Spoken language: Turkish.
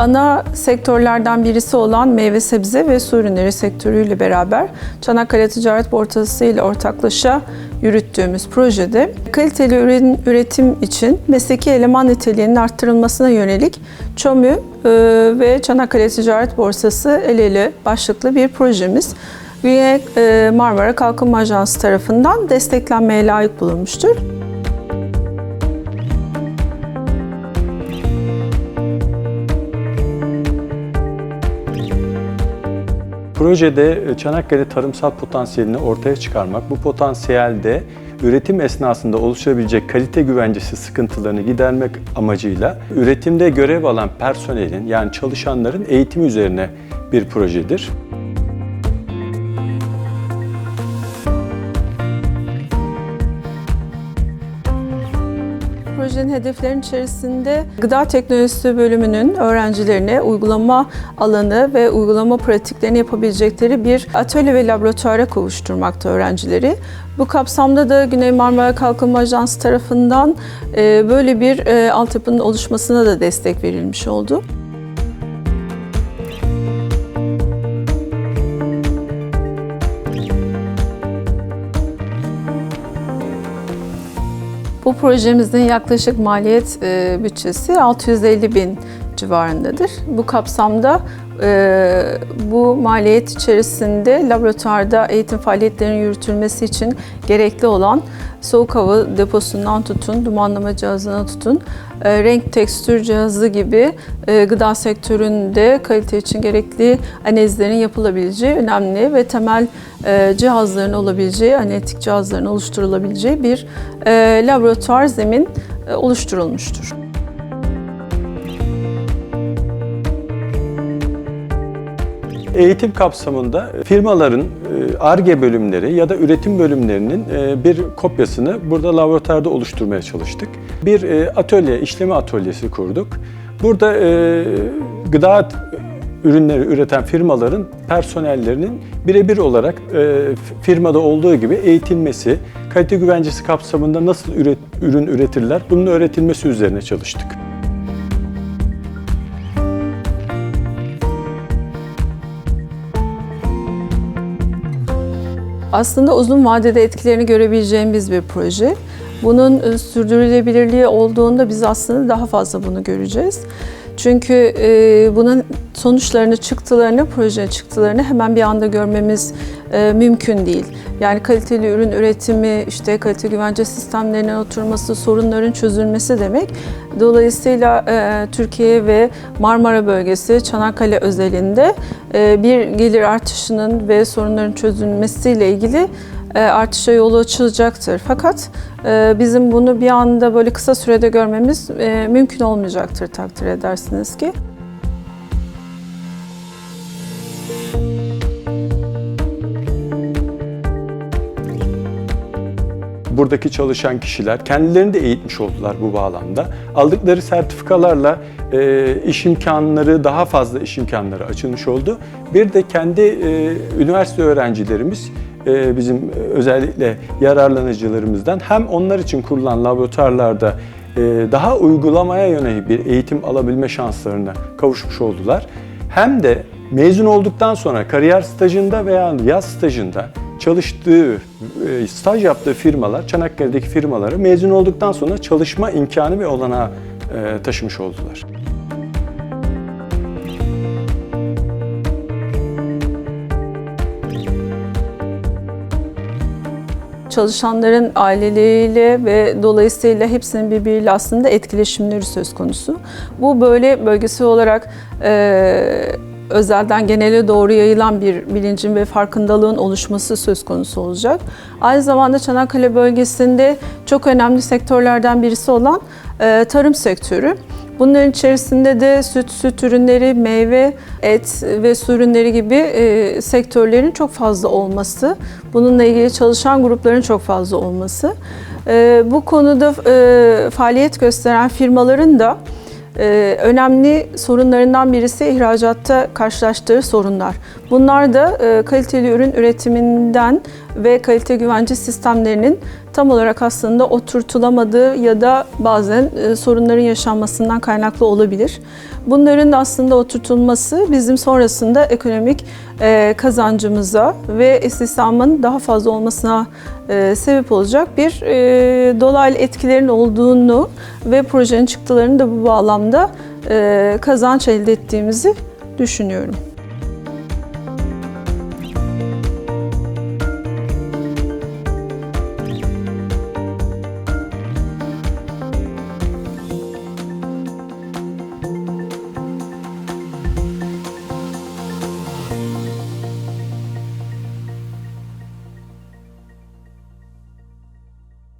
Ana sektörlerden birisi olan meyve sebze ve su ürünleri sektörüyle beraber Çanakkale Ticaret Borsası ile ortaklaşa yürüttüğümüz projede kaliteli ürün üretim için mesleki eleman niteliğinin arttırılmasına yönelik ÇOMÜ e, ve Çanakkale Ticaret Borsası el ele başlıklı bir projemiz. Üye e, Marmara Kalkınma Ajansı tarafından desteklenmeye layık bulunmuştur. Projede Çanakkale tarımsal potansiyelini ortaya çıkarmak, bu potansiyelde üretim esnasında oluşabilecek kalite güvencesi sıkıntılarını gidermek amacıyla üretimde görev alan personelin yani çalışanların eğitimi üzerine bir projedir. Projenin hedeflerinin içerisinde gıda teknolojisi bölümünün öğrencilerine uygulama alanı ve uygulama pratiklerini yapabilecekleri bir atölye ve laboratuvara kavuşturmakta öğrencileri. Bu kapsamda da Güney Marmara Kalkınma Ajansı tarafından e, böyle bir e, altyapının oluşmasına da destek verilmiş oldu. Bu projemizin yaklaşık maliyet e, bütçesi 650 bin civarındadır. Bu kapsamda bu maliyet içerisinde laboratuvarda eğitim faaliyetlerinin yürütülmesi için gerekli olan soğuk hava deposundan tutun, dumanlama cihazına tutun, e, renk tekstür cihazı gibi e, gıda sektöründe kalite için gerekli analizlerin yapılabileceği önemli ve temel e, cihazların olabileceği, analitik cihazların oluşturulabileceği bir laboratuvar zemin oluşturulmuştur. Eğitim kapsamında firmaların ARGE bölümleri ya da üretim bölümlerinin e, bir kopyasını burada laboratuvarda oluşturmaya çalıştık. Bir e, atölye, işleme atölyesi kurduk. Burada e, gıda ürünleri üreten firmaların personellerinin birebir olarak firmada olduğu gibi eğitilmesi, kalite güvencesi kapsamında nasıl üret, ürün üretirler bunun öğretilmesi üzerine çalıştık. Aslında uzun vadede etkilerini görebileceğimiz bir proje. Bunun e, sürdürülebilirliği olduğunda biz aslında daha fazla bunu göreceğiz. Çünkü e, bunun sonuçlarını, çıktılarını, proje çıktılarını hemen bir anda görmemiz e, mümkün değil. Yani kaliteli ürün üretimi, işte kalite güvence sistemlerinin oturması, sorunların çözülmesi demek. Dolayısıyla e, Türkiye ve Marmara bölgesi, Çanakkale özelinde e, bir gelir artışının ve sorunların çözülmesiyle ilgili e, artışa yolu açılacaktır. Fakat e, bizim bunu bir anda böyle kısa sürede görmemiz e, mümkün olmayacaktır takdir edersiniz ki. Buradaki çalışan kişiler kendilerini de eğitmiş oldular bu bağlamda. Aldıkları sertifikalarla e, iş imkanları, daha fazla iş imkanları açılmış oldu. Bir de kendi e, üniversite öğrencilerimiz e, bizim özellikle yararlanıcılarımızdan hem onlar için kurulan laboratuvarlarda e, daha uygulamaya yönelik bir eğitim alabilme şanslarına kavuşmuş oldular. Hem de mezun olduktan sonra kariyer stajında veya yaz stajında çalıştığı, e, staj yaptığı firmalar, Çanakkale'deki firmaları mezun olduktan sonra çalışma imkanı ve olanağı e, taşımış oldular. çalışanların aileleriyle ve dolayısıyla hepsinin birbiriyle aslında etkileşimleri söz konusu. Bu böyle bölgesel olarak e, özelden genele doğru yayılan bir bilincin ve farkındalığın oluşması söz konusu olacak. Aynı zamanda Çanakkale bölgesinde çok önemli sektörlerden birisi olan e, tarım sektörü. Bunların içerisinde de süt, süt ürünleri, meyve, et ve su ürünleri gibi e, sektörlerin çok fazla olması, bununla ilgili çalışan grupların çok fazla olması. E, bu konuda e, faaliyet gösteren firmaların da önemli sorunlarından birisi ihracatta karşılaştığı sorunlar. Bunlar da e, kaliteli ürün üretiminden ve kalite güvence sistemlerinin tam olarak aslında oturtulamadığı ya da bazen e, sorunların yaşanmasından kaynaklı olabilir. Bunların da aslında oturtulması bizim sonrasında ekonomik e, kazancımıza ve istihdamın daha fazla olmasına e, sebep olacak bir dolaylı etkilerin olduğunu ve projenin çıktılarını da bu bağlamda kazanç elde ettiğimizi düşünüyorum.